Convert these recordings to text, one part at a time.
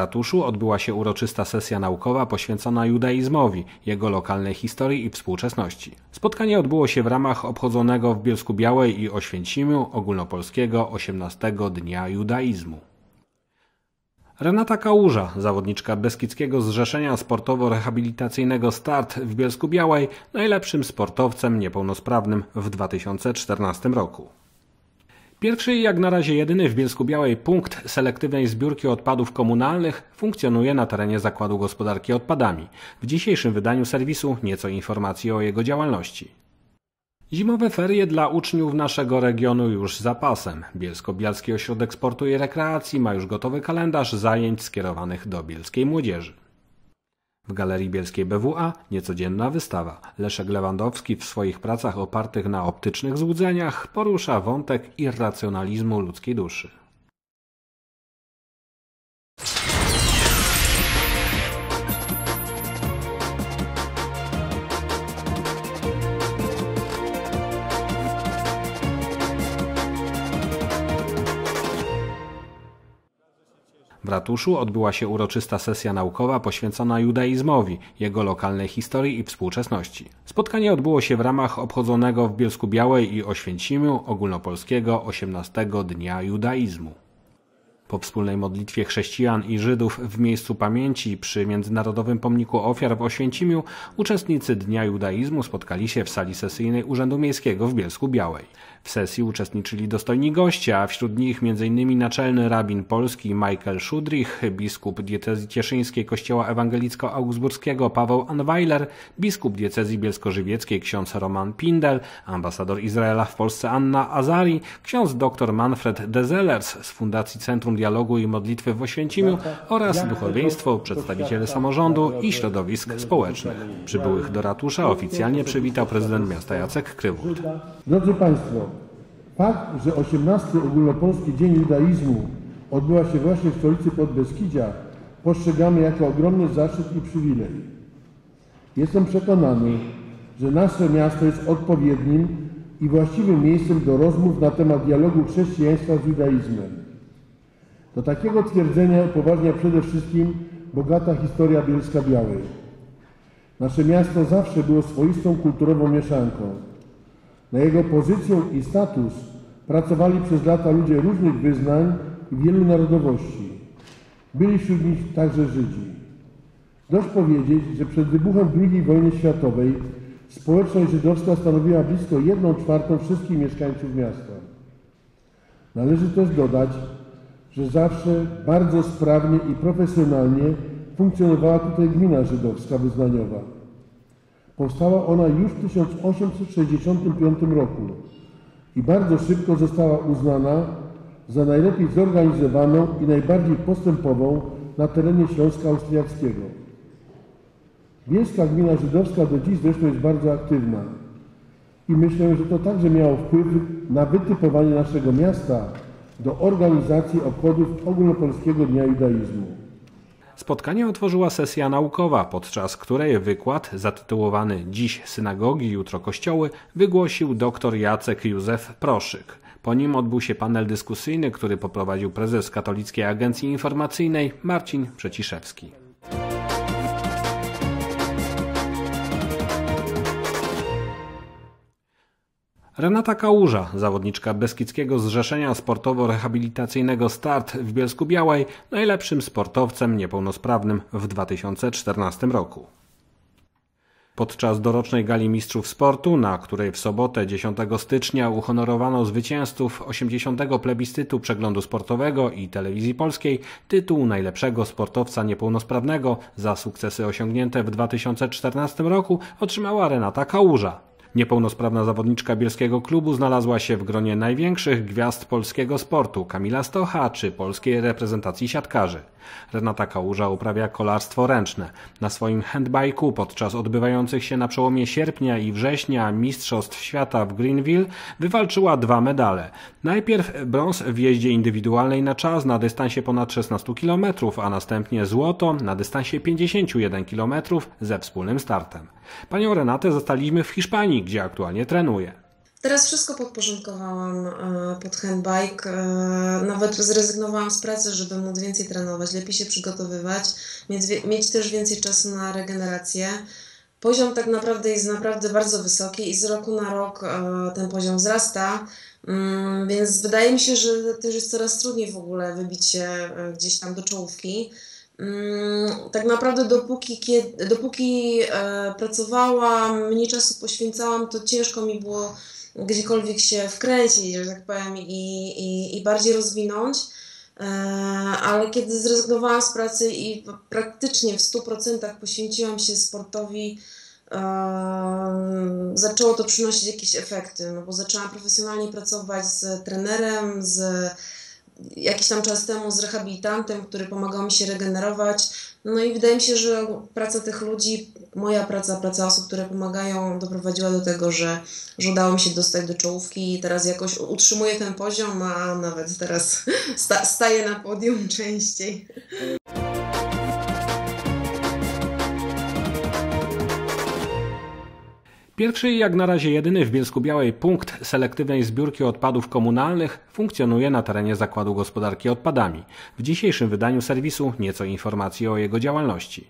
Ratuszu odbyła się uroczysta sesja naukowa poświęcona judaizmowi, jego lokalnej historii i współczesności. Spotkanie odbyło się w ramach obchodzonego w Bielsku Białej i Oświęcimiu ogólnopolskiego 18 Dnia Judaizmu. Renata Kałuża, zawodniczka Beskidzkiego Zrzeszenia Sportowo-Rehabilitacyjnego Start w Bielsku Białej, najlepszym sportowcem niepełnosprawnym w 2014 roku. Pierwszy i jak na razie jedyny w Bielsku Białej punkt selektywnej zbiórki odpadów komunalnych funkcjonuje na terenie Zakładu Gospodarki Odpadami. W dzisiejszym wydaniu serwisu nieco informacji o jego działalności. Zimowe ferie dla uczniów naszego regionu już z zapasem. Bielsko-Bialski Ośrodek Sportu i Rekreacji ma już gotowy kalendarz zajęć skierowanych do bielskiej młodzieży. W Galerii Bielskiej BWA niecodzienna wystawa. Leszek Lewandowski w swoich pracach opartych na optycznych złudzeniach porusza wątek irracjonalizmu ludzkiej duszy. Ratuszu odbyła się uroczysta sesja naukowa poświęcona judaizmowi, jego lokalnej historii i współczesności. Spotkanie odbyło się w ramach obchodzonego w Bielsku Białej i Oświęcimiu ogólnopolskiego 18 Dnia Judaizmu. Po wspólnej modlitwie chrześcijan i Żydów w miejscu pamięci przy Międzynarodowym Pomniku Ofiar w Oświęcimiu uczestnicy Dnia Judaizmu spotkali się w sali sesyjnej Urzędu Miejskiego w Bielsku Białej. W sesji uczestniczyli dostojni goście, a wśród nich m.in. naczelny rabin polski Michael Szudrich, biskup diecezji cieszyńskiej Kościoła Ewangelicko-Augsburskiego Paweł Anweiler, biskup diecezji bielsko-żywieckiej ksiądz Roman Pindel, ambasador Izraela w Polsce Anna Azari, ksiądz dr Manfred Dezelers z Fundacji Centrum Dialogu i Modlitwy w Oświęcimiu oraz duchowieństwo, przedstawiciele samorządu i środowisk społecznych. Przybyłych do ratusza oficjalnie przywitał prezydent miasta Jacek Krywut. Drodzy Państwo, fakt, że 18 Ogólnopolski Dzień Judaizmu odbyła się właśnie w stolicy Podbeskidzia, postrzegamy jako ogromny zaszczyt i przywilej. Jestem przekonany, że nasze miasto jest odpowiednim i właściwym miejscem do rozmów na temat dialogu chrześcijaństwa z judaizmem. Do takiego twierdzenia upoważnia przede wszystkim bogata historia Bielska Białej. Nasze miasto zawsze było swoistą kulturową mieszanką. Na jego pozycję i status pracowali przez lata ludzie różnych wyznań i wielu narodowości. Byli wśród nich także Żydzi. Dość powiedzieć, że przed wybuchem II wojny światowej społeczność żydowska stanowiła blisko 1 czwartą wszystkich mieszkańców miasta. Należy też dodać, że zawsze bardzo sprawnie i profesjonalnie funkcjonowała tutaj gmina żydowska wyznaniowa. Powstała ona już w 1865 roku i bardzo szybko została uznana za najlepiej zorganizowaną i najbardziej postępową na terenie Śląska Austriackiego. Wielska gmina żydowska do dziś zresztą jest bardzo aktywna i myślę, że to także miało wpływ na wytypowanie naszego miasta do organizacji obchodów Ogólnopolskiego Dnia Judaizmu. Spotkanie otworzyła sesja naukowa, podczas której wykład zatytułowany Dziś synagogi, jutro kościoły wygłosił dr Jacek Józef Proszyk. Po nim odbył się panel dyskusyjny, który poprowadził prezes Katolickiej Agencji Informacyjnej Marcin Przeciszewski. Renata Kałuża, zawodniczka Beskidzkiego Zrzeszenia Sportowo-Rehabilitacyjnego Start w Bielsku Białej, najlepszym sportowcem niepełnosprawnym w 2014 roku. Podczas dorocznej gali mistrzów sportu, na której w sobotę 10 stycznia uhonorowano zwycięzców 80. plebiscytu przeglądu sportowego i telewizji polskiej, tytuł najlepszego sportowca niepełnosprawnego za sukcesy osiągnięte w 2014 roku otrzymała Renata Kałuża. Niepełnosprawna zawodniczka bielskiego klubu znalazła się w gronie największych gwiazd polskiego sportu Kamila Stocha czy polskiej reprezentacji siatkarzy. Renata Kałuża uprawia kolarstwo ręczne. Na swoim handbajku podczas odbywających się na przełomie sierpnia i września Mistrzostw Świata w Greenville wywalczyła dwa medale. Najpierw brąz w jeździe indywidualnej na czas na dystansie ponad 16 km, a następnie złoto na dystansie 51 km ze wspólnym startem. Panią Renatę zostaliśmy w Hiszpanii, gdzie aktualnie trenuje. Teraz wszystko podporządkowałam e, pod handbike. E, nawet zrezygnowałam z pracy, żeby móc więcej trenować, lepiej się przygotowywać, mieć, też więcej czasu na regenerację. Poziom tak naprawdę jest naprawdę bardzo wysoki i z roku na rok e, ten poziom wzrasta, mm, więc wydaje mi się, że też jest coraz trudniej w ogóle wybić się gdzieś tam do czołówki. Mm, tak naprawdę dopóki, kiedy, dopóki pracowałam, mniej czasu poświęcałam, to ciężko mi było gdziekolwiek się wkręcić, że tak powiem, i, i, i bardziej rozwinąć. E, ale kiedy zrezygnowałam z pracy i praktycznie w 100% poświęciłam się sportowi, e, zaczęło to przynosić jakieś efekty, no bo zaczęłam profesjonalnie pracować z trenerem, z jakiś tam czas temu z rehabilitantem, który pomagał mi się regenerować. No i wydaje mi się, że praca tych ludzi, moja praca, praca osób, które pomagają, doprowadziła do tego, że, że udało mi się dostać do czołówki i teraz jakoś utrzymuję ten poziom, a nawet teraz sta, staję na podium częściej. Pierwszy i jak na razie jedyny w Bielsku Białej punkt selektywnej zbiórki odpadów komunalnych funkcjonuje na terenie Zakładu Gospodarki Odpadami. W dzisiejszym wydaniu serwisu nieco informacji o jego działalności.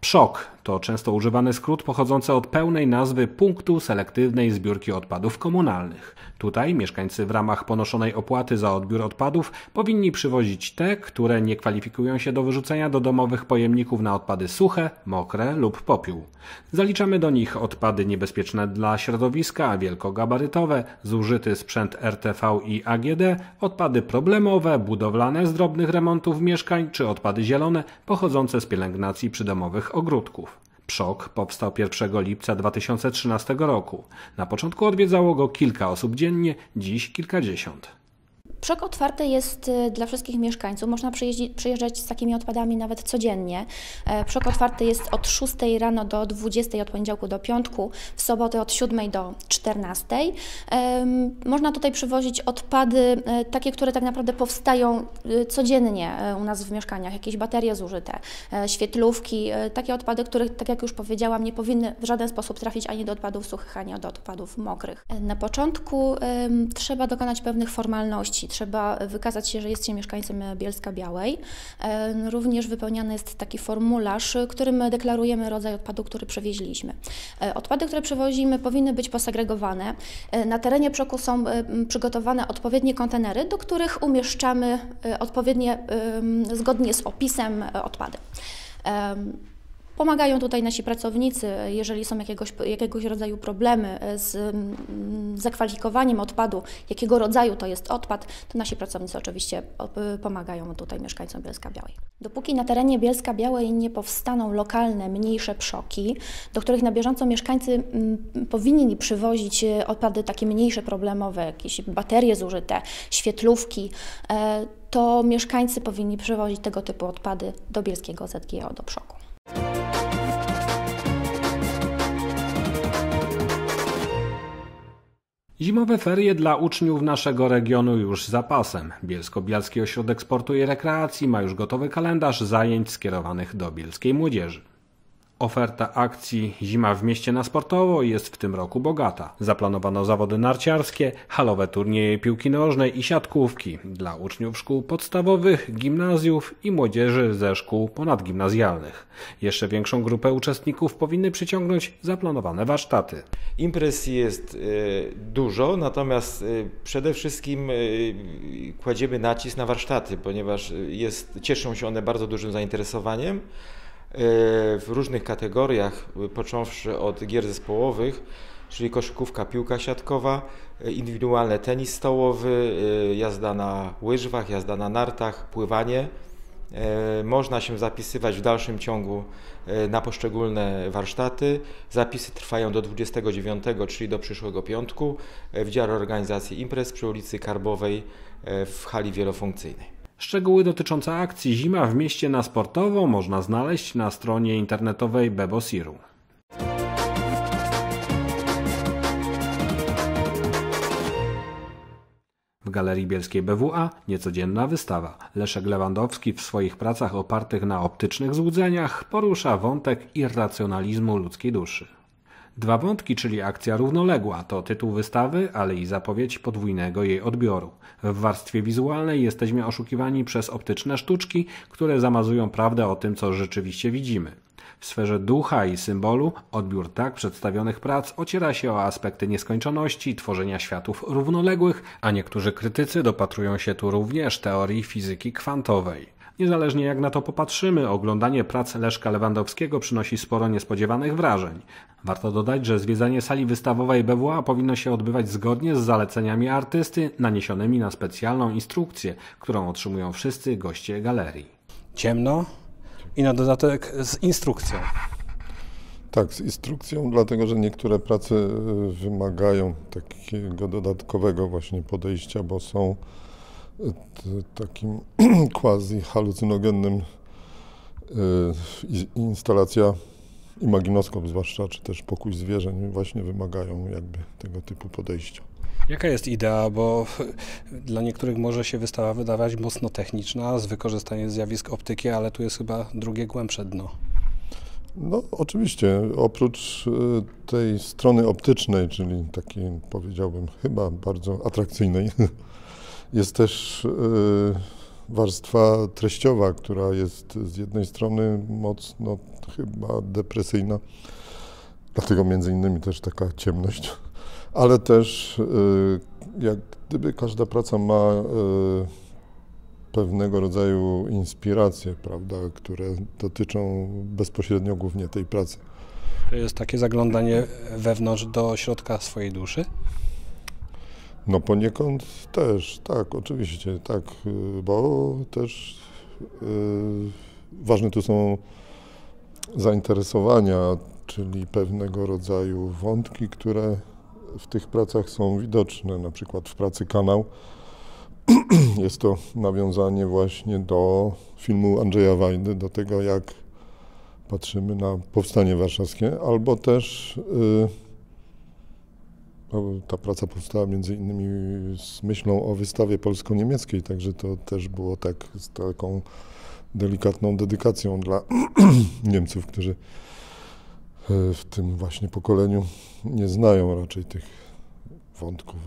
PSZOK to często używany skrót pochodzący od pełnej nazwy Punktu Selektywnej Zbiórki Odpadów Komunalnych. Tutaj mieszkańcy w ramach ponoszonej opłaty za odbiór odpadów powinni przywozić te, które nie kwalifikują się do wyrzucenia do domowych pojemników na odpady suche, mokre lub popiół. Zaliczamy do nich odpady niebezpieczne dla środowiska, wielkogabarytowe, zużyty sprzęt RTV i AGD, odpady problemowe, budowlane z drobnych remontów mieszkań czy odpady zielone pochodzące z pielęgnacji przydomowych ogródków. Przok powstał 1 lipca 2013 roku. Na początku odwiedzało go kilka osób dziennie, dziś kilkadziesiąt. Przok otwarty jest y, dla wszystkich mieszkańców. Można przyjeżdżać z takimi odpadami nawet codziennie. E, Przok otwarty jest od 6 rano do 20, od poniedziałku do piątku, w sobotę od 7 do 14. Można tutaj przywozić odpady e, takie, które tak naprawdę powstają y, codziennie e, u nas w mieszkaniach. Jakieś baterie zużyte, świetlówki, takie odpady, które, tak jak już powiedziałam, nie powinny w żaden sposób trafić ani do odpadów suchych, ani do odpadów mokrych. Na początku trzeba dokonać pewnych formalności trzeba wykazać się, że jest się mieszkańcem Bielska Białej. E, również wypełniany jest taki formularz, którym deklarujemy rodzaj odpadu, który przewieźliśmy. E, odpady, które przewozimy powinny być posegregowane. E, na terenie przoku są przygotowane odpowiednie kontenery, do których umieszczamy odpowiednie, zgodnie z opisem odpady. Pomagają tutaj nasi pracownicy, jeżeli są jakiegoś, jakiegoś rodzaju problemy z mm, zakwalifikowaniem odpadu, jakiego rodzaju to jest odpad, to nasi pracownicy oczywiście pomagają tutaj mieszkańcom Bielska Białej. Dopóki na terenie Bielska Białej nie powstaną lokalne, mniejsze przoki, do których na bieżąco mieszkańcy mm, powinni przywozić e, odpady takie mniejsze, problemowe, jakieś baterie zużyte, świetlówki, e, to mieszkańcy powinni przywozić tego typu odpady do Bielskiego ZGO, do przoku. Zimowe ferie dla uczniów naszego regionu już z zapasem. Bielsko-Bialski Ośrodek Sportu i Rekreacji ma już gotowy kalendarz zajęć skierowanych do bielskiej młodzieży. Oferta akcji Zima w mieście na sportowo jest w tym roku bogata. Zaplanowano zawody narciarskie, halowe turnieje piłki nożnej i siatkówki dla uczniów szkół podstawowych, gimnazjów i młodzieży ze szkół ponadgimnazjalnych. Jeszcze większą grupę uczestników powinny przyciągnąć zaplanowane warsztaty. Imprez jest y, dużo, natomiast y, przede wszystkim y, kładziemy nacisk na warsztaty, ponieważ jest, cieszą się one bardzo dużym zainteresowaniem w różnych kategoriach, począwszy od gier zespołowych, czyli koszykówka, piłka siatkowa, indywidualny tenis stołowy, jazda na łyżwach, jazda na nartach, pływanie. Można się zapisywać w dalszym ciągu na poszczególne warsztaty. Zapisy trwają do 29, czyli do przyszłego piątku w dziale organizacji imprez przy ulicy Karbowej w hali wielofunkcyjnej. Szczegóły dotyczące akcji Zima w mieście na sportowo można znaleźć na stronie internetowej Bebosiru. W Galerii Bielskiej BWA niecodzienna wystawa. Leszek Lewandowski w swoich pracach opartych na optycznych złudzeniach porusza wątek irracjonalizmu ludzkiej duszy. Dwa wątki, czyli akcja równoległa, to tytuł wystawy, ale i zapowiedź podwójnego jej odbioru. W warstwie wizualnej jesteśmy oszukiwani przez optyczne sztuczki, które zamazują prawdę o tym, co rzeczywiście widzimy. W sferze ducha i symbolu odbiór tak przedstawionych prac ociera się o aspekty nieskończoności, tworzenia światów równoległych, a niektórzy krytycy dopatrują się tu również teorii fizyki kwantowej. Niezależnie jak na to popatrzymy, oglądanie prac Leszka Lewandowskiego przynosi sporo niespodziewanych wrażeń. Warto dodać, że zwiedzanie sali wystawowej BWA powinno się odbywać zgodnie z zaleceniami artysty naniesionymi na specjalną instrukcję, którą otrzymują wszyscy goście galerii. Ciemno i na dodatek z instrukcją. Tak, z instrukcją, dlatego że niektóre prace y, wymagają takiego dodatkowego właśnie podejścia, bo są takim quasi halucynogennym y, instalacja imaginoskop zwłaszcza, czy też pokój zwierzeń właśnie wymagają jakby tego typu podejścia. Jaka jest idea, bo dla niektórych może się wystawa wydawać mocno techniczna, z wykorzystaniem zjawisk optyki, ale tu jest chyba drugie głębsze dno. No oczywiście, oprócz y, tej strony optycznej, czyli takiej powiedziałbym chyba bardzo atrakcyjnej, Jest też y, warstwa treściowa, która jest z jednej strony mocno chyba depresyjna, dlatego między innymi też taka ciemność, ale też y, jak gdyby każda praca ma y, pewnego rodzaju inspiracje, prawda, które dotyczą bezpośrednio głównie tej pracy. To jest takie zaglądanie wewnątrz do środka swojej duszy? No poniekąd też, tak, oczywiście, tak, y, bo też yy, ważne tu są zainteresowania, czyli pewnego rodzaju wątki, które w tych pracach są widoczne, na przykład w pracy Kanał. Jest to nawiązanie właśnie do filmu Andrzeja Wajdy, do tego jak patrzymy na powstanie warszawskie, albo też yy, no, ta praca powstała między innymi z myślą o wystawie polsko-niemieckiej, także to też było tak z taką delikatną dedykacją dla Niemców, którzy e, w tym właśnie pokoleniu nie znają raczej tych wątków